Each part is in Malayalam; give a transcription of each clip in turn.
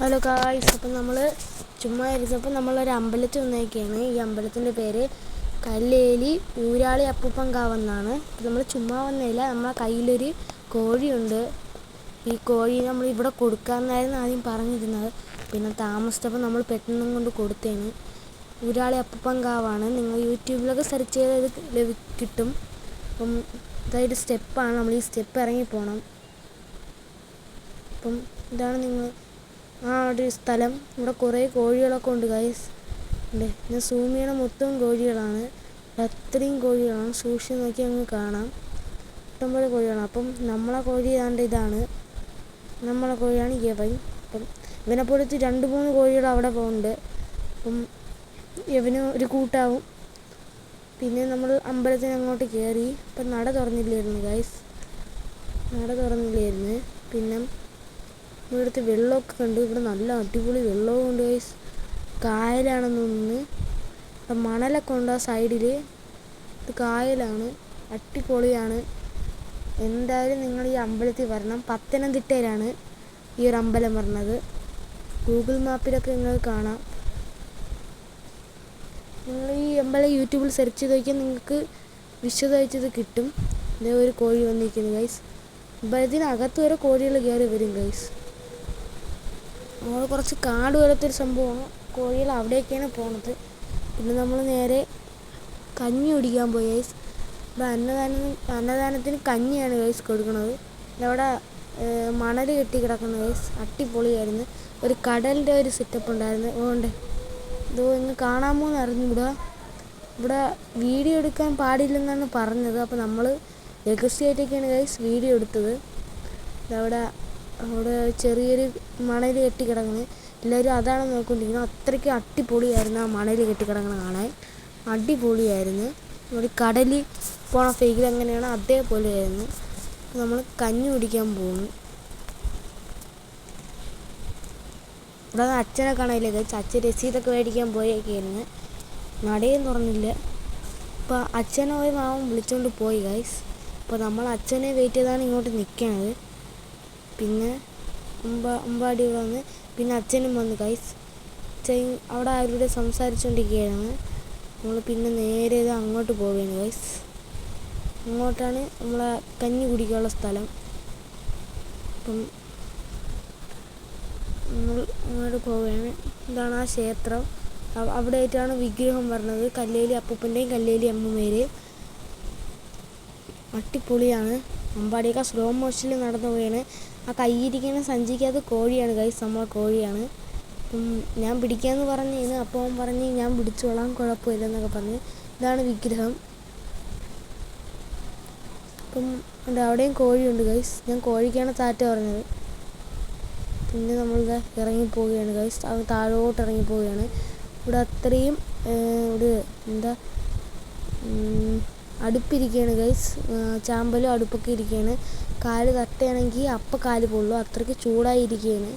ഹലോ കായ്സ് അപ്പം നമ്മൾ ചുമ്മാ ഇരുന്നപ്പോൾ നമ്മളൊരു അമ്പലത്തിൽ വന്നേക്കാണ്. ഈ അമ്പലത്തിന്റെ പേര് കല്ലേലി ഊരാളി അപ്പൂപ്പൻ കാവെന്നാണ് നമ്മൾ ചുമ്മാ വന്നില്ല നമ്മളെ കയ്യിലൊരു കോഴിയുണ്ട്. ഈ കോഴി നമ്മൾ ഇവിടെ കൊടുക്കാമെന്നായിരുന്നു ആദ്യം പറഞ്ഞിരുന്നത്. പിന്നെ താമസിച്ചപ്പോൾ നമ്മൾ പെട്ടെന്ന് കൊണ്ട് കൊടുത്തേന്. ഊരാളി അപ്പൂപ്പൻ കാവാണ് നിങ്ങൾ യൂട്യൂബിലൊക്കെ സെർച്ച് ലഭി കിട്ടും. അപ്പം ഇതായത് സ്റ്റെപ്പാണ് നമ്മൾ ഈ സ്റ്റെപ്പ് ഇറങ്ങി പോകണം അപ്പം ഇതാണ് നിങ്ങൾ ആ ഒരു സ്ഥലം. ഇവിടെ കുറേ കോഴികളൊക്കെ ഉണ്ട് ഗൈസ് അല്ലേ ഞാൻ സൂം ചെയ്യണ മൊത്തം കോഴികളാണ്. അത്രയും കോഴികളാണ്. സൂക്ഷിച്ച് നോക്കി അങ്ങ് കാണാം. ഇഷ്ടംപോലെ കോഴികളാണ്. അപ്പം നമ്മളെ കോഴി ഏതാണ്ട് ഇതാണ്. നമ്മളെ കോഴിയാണ് യവൻ. അപ്പം ഇവനെ പോലത്തെ രണ്ട് മൂന്ന് കോഴികൾ അവിടെ പോകുന്നുണ്ട്. അപ്പം യവന് ഒരു കൂട്ടാവും. പിന്നെ നമ്മൾ അമ്പലത്തിന് അങ്ങോട്ട് കയറി. അപ്പം നട തുറന്നില്ലായിരുന്നു ഗൈസ് നട തുറന്നില്ലായിരുന്നു. പിന്നെ ഇവിടുത്തെ വെള്ളമൊക്കെ കണ്ടു. ഇവിടെ നല്ല അടിപൊളി വെള്ളവും ഉണ്ട് ഗൈസ് കായലാണെന്ന് തോന്നുന്നു. മണലൊക്കെ ഉണ്ട് ആ സൈഡിൽ ഇത് കായലാണ്. അടിപൊളിയാണ്. എന്തായാലും നിങ്ങൾ ഈ അമ്പലത്തിൽ വരണം. പത്തനംതിട്ടയിലാണ് ഈ ഒരു അമ്പലം പറഞ്ഞത് ഗൂഗിൾ മാപ്പിലൊക്കെ നിങ്ങൾ കാണാം. നിങ്ങൾ ഈ അമ്പലം യൂട്യൂബിൽ സെർച്ച് ചെയ്ത് നോക്കിയാൽ നിങ്ങൾക്ക് വിശദമായിട്ട് കിട്ടും. ഇതേ ഒരു കോഴി വന്നിരിക്കുന്നു ഗൈസ് അമ്പലത്തിനകത്ത് വരെ കോഴികൾ കയറി വരും ഗൈസ് നമ്മൾ കുറച്ച് കാട് പോലത്തെ സംഭവമാണ്. കോഴികൾ അവിടെയൊക്കെയാണ് പോണത്. പിന്നെ നമ്മൾ നേരെ കഞ്ഞി കുടിക്കാൻ പോയി ഗൈസ് ഇവിടെ അന്നദാനം അന്നദാനത്തിന് കഞ്ഞിയാണ് ഗൈസ് കൊടുക്കുന്നത് അവിടെ മണൽ കെട്ടി കിടക്കുന്ന ഗൈസ് അട്ടിപ്പൊളിയായിരുന്നു ഒരു കടലിന്റെ ഒരു സെറ്റപ്പ് ഉണ്ടായിരുന്നു. അതുകൊണ്ട് ഇതോ ഇങ്ങ് കാണാമോ എന്ന് അറിഞ്ഞുകൂടാ ഇവിടെ വീഡിയോ എടുക്കാൻ പാടില്ലെന്നാണ് പറഞ്ഞത്. അപ്പോൾ നമ്മൾ രഹസ്യമായിട്ടൊക്കെയാണ് ഗൈസ് വീഡിയോ എടുത്തത്. അവിടെ അവിടെ ചെറിയൊരു മണൽ കെട്ടി എല്ലാവരും അതാണ് നോക്കിക്കൊണ്ടിരിക്കുന്നത്. അത്രയ്ക്ക് അടിപൊളിയായിരുന്നു ആ മണൽ കെട്ടി കാണാൻ. അടിപൊളിയായിരുന്നു. ഒരു കടലിൽ പോണ ഫെയിൽ എങ്ങനെയാണോ അതേപോലെയായിരുന്നു. നമ്മൾ കഞ്ഞി കുടിക്കാൻ പോകുന്നു ഇവിടെ അച്ഛനെ കാണാനില്ല? കഴിച്ച് അച്ഛൻ രസീതൊക്കെ മേടിക്കാൻ പോയേക്കായിരുന്നു നടയും തുറന്നില്ല അപ്പോൾ അച്ഛനെ പോയി മാമൻ വിളിച്ചുകൊണ്ട് പോയി ഗൈസ് അപ്പോൾ നമ്മൾ അച്ഛനെ വെയിറ്റ് ചെയ്താണ് ഇങ്ങോട്ട് നിൽക്കണത് പിന്നെ അമ്പ അമ്പാടി വന്ന് പിന്നെ അച്ഛനും വന്നു ഗൈസ് അച്ഛൻ അവിടെ ആരുടെ സംസാരിച്ചുകൊണ്ടിരിക്കുകയാണ് നമ്മൾ പിന്നെ നേരെ ഇത് അങ്ങോട്ട് പോവുകയാണ് ഗൈസ് അങ്ങോട്ടാണ് നമ്മളെ കഞ്ഞി കുടിക്കാനുള്ള സ്ഥലം. അപ്പം നമ്മൾ അങ്ങോട്ട് പോവുകയാണ്. ഇതാണ് ആ ക്ഷേത്രം. അവിടെ ആയിട്ടാണ് വിഗ്രഹം പറഞ്ഞത് കല്ലേലി അപ്പൂപ്പന്റെയും കല്ലേലി അമ്മമ്മേരെയും അട്ടിപ്പൊളിയാണ് അമ്പാടിയൊക്കെ സ്ലോ മോഷനിൽ നടന്നു പോവുകയാണ്. ആ കയ്യിരിക്കുന്ന സഞ്ചിക്കകത്ത് കോഴിയാണ് ഗൈസ് നമ്മളെ കോഴിയാണ്. ഞാൻ പിടിക്കാമെന്ന് പറഞ്ഞിരുന്നു. അപ്പോൾ അവൻ പറഞ്ഞ് ഞാൻ പിടിച്ചോളാം കുഴപ്പമില്ലെന്നൊക്കെ പറഞ്ഞ്. ഇതാണ് വിഗ്രഹം. അപ്പം അവിടെയും കോഴിയുണ്ട് ഗൈസ് ഞാൻ കോഴിക്കാണ് താറ്റ പറഞ്ഞത്. പിന്നെ നമ്മളിത് ഇറങ്ങിപ്പോവുകയാണ് ഗൈസ് അത് താഴോട്ട് ഇറങ്ങിപ്പോവുകയാണ്. ഇവിടെ അത്രയും ഒരു എന്താ അടുപ്പിരിക്കുകയാണ് ഗൈസ് ചാമ്പലും അടുപ്പൊക്കെ ഇരിക്കുകയാണ്. കാൽ തട്ടുകയാണെങ്കിൽ അപ്പം കാൽ പൊള്ളു. അത്രയ്ക്ക് ചൂടായിരിക്കുകയാണ്.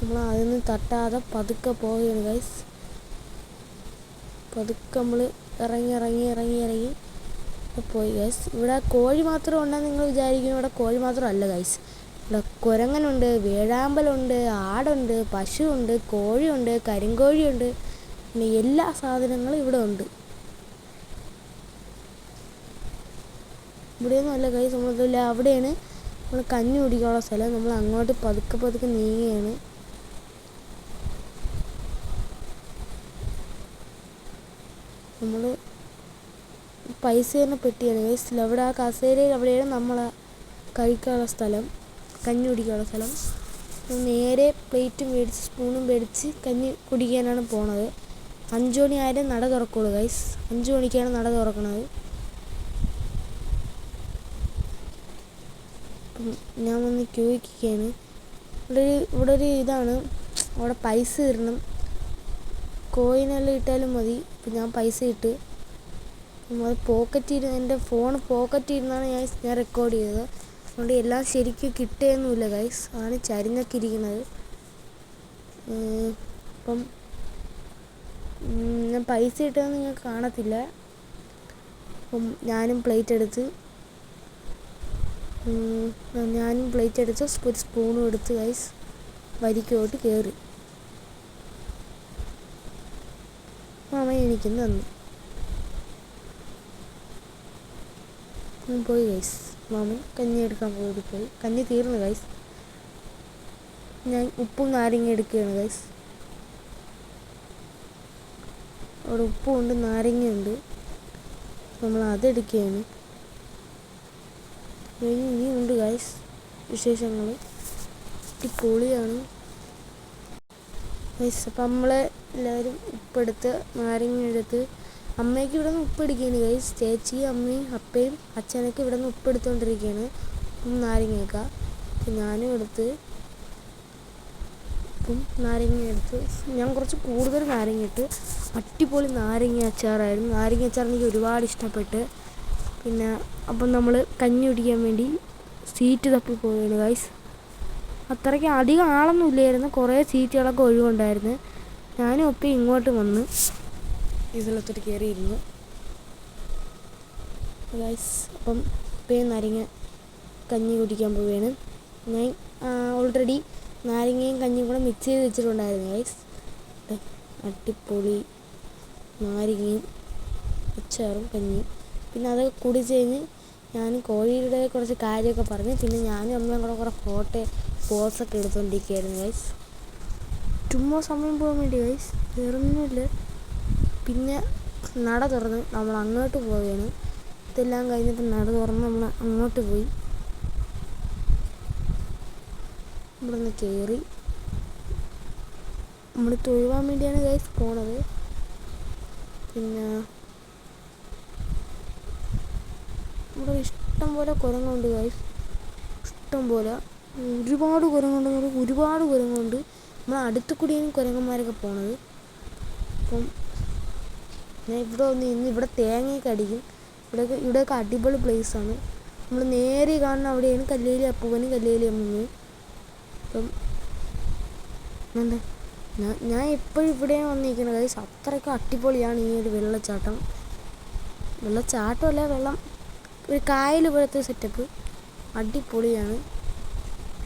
നമ്മൾ അതൊന്നും തട്ടാതെ പതുക്കെ പോവുകയാണ് ഗൈസ് പതുക്കെ നമ്മൾ ഇറങ്ങി ഇറങ്ങി ഇറങ്ങി ഇറങ്ങി പോയി ഗൈസ് ഇവിടെ കോഴി മാത്രം ഉണ്ടെന്ന് നിങ്ങൾ വിചാരിക്കുന്നു. ഇവിടെ കോഴി മാത്രമല്ല ഗൈസ് ഇവിടെ കുരങ്ങനുണ്ട് വേഴാമ്പലുണ്ട് ആടുണ്ട് പശുവുണ്ട് കോഴിയുണ്ട് കരിങ്കോഴിയുണ്ട്. പിന്നെ എല്ലാ സാധനങ്ങളും ഇവിടെ ഉണ്ട്. ഇവിടെയൊന്നും അല്ല കൈ നമ്മളതില്ല അവിടെയാണ് നമ്മൾ കഞ്ഞി കുടിക്കാനുള്ള സ്ഥലം. നമ്മൾ അങ്ങോട്ട് പതുക്കെ പതുക്കെ നീങ്ങുകയാണ്. നമ്മൾ പൈസ തന്നെ പെട്ടിയാണ് ഗൈസ് അവിടെ ആ കസേരയിൽ അവിടെയാണ് നമ്മൾ കഴിക്കാനുള്ള സ്ഥലം. കഞ്ഞി കുടിക്കാനുള്ള സ്ഥലം. നേരെ പ്ലേറ്റും മേടിച്ച് സ്പൂണും മേടിച്ച് കഞ്ഞി കുടിക്കാനാണ് പോണത്. അഞ്ചു മണി ആയാലും നട തുറക്കുള്ളൂ ഗൈസ് അഞ്ചു മണിക്കാണ് നട തുറക്കണത്. ഞാൻ വന്ന് ക്യൂയ്ക്കാണ് ഇവിടെ ഒരു ഇവിടെ ഒരു ഇതാണ്. അവിടെ പൈസ ഇടണം. കോയിനെല്ലാം ഇട്ടാലും മതി. ഇപ്പം ഞാൻ പൈസ ഇട്ട് അത് പോക്കറ്റിൽ എന്റെ ഫോൺ പോക്കറ്റിരുന്നാണ് ഞാൻ ഞാൻ റെക്കോർഡ് ചെയ്തത്. അതുകൊണ്ട് എല്ലാം ശരിക്കും കിട്ടുകയൊന്നുമില്ല ഗൈസ് ആണ് ചരിഞ്ഞൊക്കെ ഇരിക്കുന്നത്. അപ്പം ഞാൻ പൈസ ഇട്ടതെന്ന് ഞാൻ കാണത്തില്ല. അപ്പം ഞാനും പ്ലേറ്റ് എടുത്ത് ഞാനും പ്ലേറ്റ് എടുത്ത് ഒരു സ്പൂണും എടുത്ത് ഗൈസ് വരിക്കോട്ട് കയറി മാമൻ എനിക്കും തന്നു. പോയി ഗൈസ് മാമൻ കഞ്ഞി എടുക്കാൻ പോയി പോയി. കഞ്ഞി തീർന്നു ഗൈസ് ഞാൻ ഉപ്പും നാരങ്ങ എടുക്കുകയാണ് ഗൈസ് അവിടെ ഉപ്പുണ്ട് നാരങ്ങയുണ്ട്. നമ്മൾ അതെടുക്കുകയാണ് ഇനി ഇനിയുണ്ട് ഗൈസ് വിശേഷങ്ങൾ പൊളിയാണ്. ഗൈസ് അപ്പം നമ്മളെ എല്ലാവരും ഉപ്പെടുത്ത് നാരങ്ങ അമ്മയ്ക്ക് ഇവിടെ നിന്ന് ഉപ്പെടുക്കുകയാണ് ഗൈസ് ചേച്ചിയും അമ്മയും അപ്പയും അച്ഛനൊക്കെ ഇവിടെ നിന്ന് ഉപ്പെടുത്തോണ്ടിരിക്കുകയാണ് ഉപ്പും നാരങ്ങയൊക്കെ അപ്പം ഞാനും എടുത്ത് ഉപ്പും നാരങ്ങ എടുത്ത് ഞാൻ കുറച്ച് കൂടുതൽ നാരങ്ങ ഇട്ട് അടിപൊളി നാരങ്ങ അച്ചാറായിരുന്നു. നാരങ്ങ അച്ചാർ എനിക്ക് ഒരുപാട് ഇഷ്ടപ്പെട്ട് പിന്നെ അപ്പം നമ്മൾ കഞ്ഞി കുടിക്കാൻ വേണ്ടി സീറ്റ് തപ്പി പോവുകയാണ് ഗൈസ് അത്രയ്ക്ക് അധികം ആളൊന്നും ഇല്ലായിരുന്നു. കുറേ സീറ്റുകളൊക്കെ ഒഴിവുണ്ടായിരുന്നു. ഞാനും ഒപ്പം ഇങ്ങോട്ട് വന്ന് ഇതിലൊത്തിരി കയറിയിരുന്നു. ഗൈസ് അപ്പം ഇപ്പം നാരങ്ങ കഞ്ഞി കുടിക്കാൻ പോവുകയാണ്. ഞാൻ ഓൾറെഡി നാരങ്ങയും കഞ്ഞിയും കൂടെ മിക്സ് ചെയ്ത് വെച്ചിട്ടുണ്ടായിരുന്നു ഗൈസ് അടിപൊളി നാരങ്ങയും അച്ചാറും കഞ്ഞിയും. പിന്നെ അത് കുടിച്ച് കഴിഞ്ഞ് ഞാൻ കോഴിയുടെ കുറച്ച് കാര്യമൊക്കെ പറഞ്ഞ്. പിന്നെ ഞാനും അമ്മയും കൂടെ കുറേ ഫോട്ടോ പോസൊക്കെ എടുത്തുകൊണ്ടിരിക്കുകയായിരുന്നു ഗൈസ് ചുമ്മാ സമയം പോകാൻ വേണ്ടി ഗൈസ് വേറൊന്നുമില്ല. പിന്നെ നട തുറന്ന് നമ്മൾ അങ്ങോട്ട് പോവുകയാണ്. ഇതെല്ലാം കഴിഞ്ഞിട്ട് നട തുറന്ന് നമ്മൾ അങ്ങോട്ട് പോയി. ഇവിടെ കയറി നമ്മൾ തൊഴുവാൻ വേണ്ടിയാണ് ഗൈസ് പോണത്. പിന്നെ ഇവിടെ ഇഷ്ടം പോലെ കുരങ്ങുണ്ട് ഗൈസ് ഇഷ്ടം പോലെ. ഒരുപാട് കുരങ്ങുണ്ട് ഒരുപാട് കുരങ്ങുണ്ട്. നമ്മൾ അടുത്ത കൂടിയാണ് കുരങ്ങന്മാരൊക്കെ പോണത്. അപ്പം ഞാൻ ഇവിടെ വന്ന് ഇന്ന് ഇവിടെ തേങ്ങയൊക്കെ അടിക്കും. ഇവിടെയൊക്കെ ഇവിടെയൊക്കെ അടിപൊളി ആണ്. നമ്മൾ നേരെ കാണുന്ന അവിടെയാണ് കല്ലേലി അപ്പൂവനും കല്ലേലി അമ്മയും അപ്പം എന്താ ഞാൻ ഞാൻ എപ്പോഴും ഇവിടെ വന്നിരിക്കുന്നത് ഗൈസ് അത്രയ്ക്ക് അടിപൊളിയാണ് ഈ ഒരു വെള്ളച്ചാട്ടം. വെള്ളച്ചാട്ടമല്ല വെള്ളം. ഒരു കായൽ പോലത്തെ സെറ്റപ്പ് അടിപൊളിയാണ്.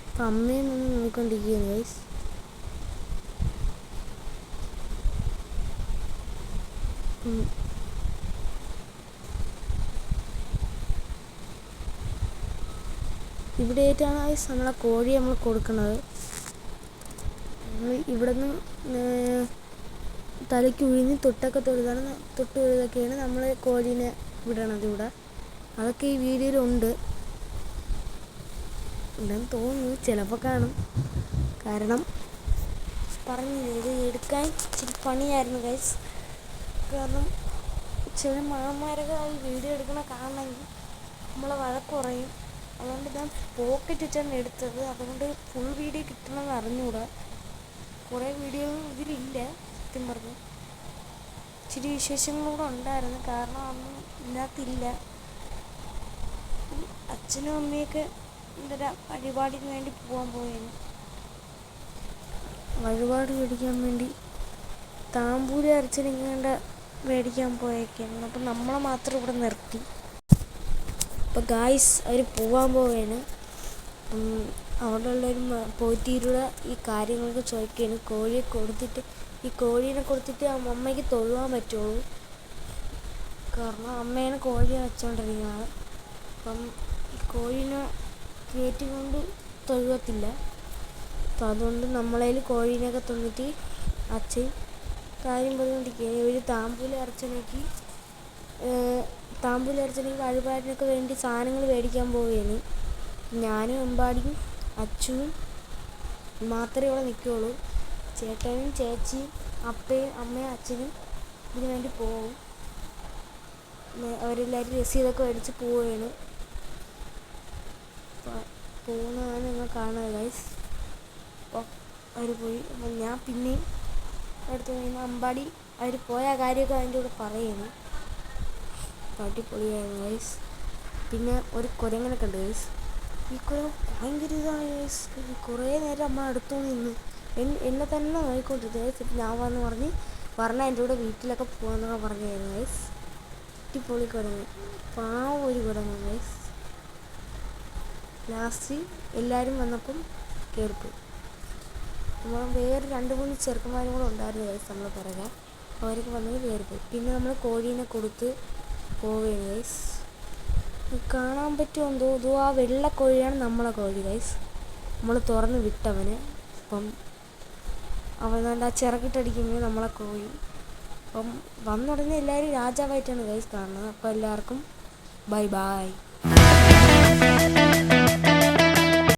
അപ്പം അമ്മയും നിന്ന് നോക്കിക്കൊണ്ടിരിക്കുകയാണ് ഗൈസ് ഇവിടെ ഇവിടെയായിട്ടാണ് ഗൈസ് നമ്മളെ കോഴി നമ്മൾ കൊടുക്കുന്നത്. ഇവിടെ നിന്ന് തലയ്ക്ക് ഉഴിഞ്ഞ് തൊട്ടൊക്കെ തൊഴുതാണ് തൊട്ട് തൊഴുതൊക്കെയാണ് നമ്മൾ കോഴീനെ വിടണത് ഇവിടെ. അതൊക്കെ ഈ വീഡിയോയിലുണ്ട്. ഉണ്ടെന്ന് തോന്നുന്നു. ചിലപ്പോൾ കാണും. കാരണം പറഞ്ഞു ഇത് എടുക്കാൻ ഇച്ചിരി പണിയായിരുന്നു ഗൈസ് കാരണം ചില മാമാരൊക്കെ ഈ വീഡിയോ എടുക്കണ കാണണമെങ്കിൽ നമ്മളെ വഴക്കുറയും അതുകൊണ്ട് ഞാൻ പോക്കറ്റ് വെച്ചാണ് എടുത്തത്. അതുകൊണ്ട് ഫുൾ വീഡിയോ കിട്ടണമെന്ന് അറിഞ്ഞുകൂടാ. കുറേ വീഡിയോ ഇതിലില്ല സത്യം പറഞ്ഞു. ഇച്ചിരി വിശേഷങ്ങളൂടെ ഉണ്ടായിരുന്നു. കാരണം അന്ന് ഇതിനകത്തില്ല. അച്ഛനും അമ്മയൊക്കെ എന്താ വഴിപാടിന് വേണ്ടി പോകാൻ പോയേനെ. വഴിപാട് മേടിക്കാൻ വേണ്ടി താമ്പൂരി അരച്ചിരിക്കേണ്ട മേടിക്കാൻ പോയേക്കാണ് അപ്പം നമ്മളെ മാത്രം ഇവിടെ നിർത്തി. അപ്പോൾ ഗായ്സ് അവർ പോവാൻ പോവുകയാണ് അവിടെ ഉള്ളൊരു പോയിത്തീരുടെ ഈ കാര്യങ്ങളൊക്കെ ചോദിക്കുകയാണ് കോഴിയെ കൊടുത്തിട്ട് ഈ കോഴീനെ കൊടുത്തിട്ട് അമ്മ- അമ്മയ്ക്ക് തൊഴുവാൻ പറ്റുള്ളൂ. കാരണം അമ്മേനെ കോഴിയെ വെച്ചുകൊണ്ടിരിക്കുന്നത് അപ്പം കോഴീനെ കോഴീനെ കയറ്റിക്കൊണ്ട് തൊഴുകത്തില്ല അപ്പം അതുകൊണ്ട് നമ്മളതിൽ കോഴീനെയൊക്കെ തന്നിട്ട് അച്ഛൻ കാര്യം പറഞ്ഞുകൊണ്ടിരിക്കുകയാണ് ഒരു താമ്പൂല അർച്ചനയ്ക്ക് താമ്പൂല അർച്ചനയ്ക്ക് വഴിപാടിനൊക്കെ വേണ്ടി സാധനങ്ങൾ മേടിക്കാൻ പോവുകയാണ് ഞാനും എമ്പാടിയും അച്ഛനും മാത്രമേ ഇവിടെ നിൽക്കുകയുള്ളൂ ചേട്ടനും ചേച്ചിയും അപ്പയും അമ്മയും അച്ഛനും ഇതിനു വേണ്ടി പോവും. അവരെല്ലാവരും രസീതൊക്കെ മേടിച്ച് പോവുകയാണ് പോകുന്നതാണ് നിങ്ങൾ കാണുക ഗൈസ് അപ്പോൾ അവർ പോയി. അപ്പം ഞാൻ പിന്നെയും അടുത്ത് കഴിഞ്ഞ അമ്പാടി അവർ പോയ കാര്യമൊക്കെ അതിന്റെ കൂടെ പറയുന്നു. അപ്പോൾ അടിപൊളിയായിരുന്നു ഗൈസ് പിന്നെ ഒരു കുരങ്ങനൊക്കെ ഉണ്ട് ഗൈസ് ഈ കുരങ്ങ് ഭയങ്കര ഇതാണ് ഗൈസ് കുറേ നേരം അമ്മ അടുത്തു നിന്ന് എന്നെ തന്നെ നോക്കിക്കൊണ്ടിരുന്നു ഗൈസ് ഇപ്പം ഞാൻ വന്ന് പറഞ്ഞ് പറഞ്ഞാൽ എന്റെ കൂടെ വീട്ടിലൊക്കെ പോകാമെന്നൊക്കെ പറഞ്ഞായിരുന്നു ഗൈസ് അടിപൊളി കുരങ്ങ് പാവം ഒരു കുരങ്ങ് ഗൈസ് ലാസ്റ്റ് എല്ലാവരും വന്നപ്പം കയറിപ്പോയി നമ്മൾ വേറെ രണ്ട് മൂന്ന് ചെറുക്കന്മാരും കൂടെ ഉണ്ടായിരുന്നു ഗൈസ് നമ്മൾ പിറകെ. അവരൊക്കെ വന്നത് കയറിപ്പോയി പിന്നെ നമ്മൾ കോഴീനെ കൊടുത്ത് പോവുകയാണ് ഗൈസ് കാണാൻ പറ്റുമോ എന്തോ? ഇതോ ആ വെള്ള കോഴിയാണ് നമ്മളെ കോഴി ഗൈസ് നമ്മൾ തുറന്ന് വിട്ടവന്. അപ്പം അവൻ നല്ല ചിറകിട്ടടിക്കുമ്പോൾ നമ്മളെ കോഴി. അപ്പം വന്നുടനെ എല്ലാവരും രാജാവായിട്ടാണ് ഗൈസ് കാണുന്നത്. അപ്പോൾ എല്ലാവർക്കും ബൈ ബൈ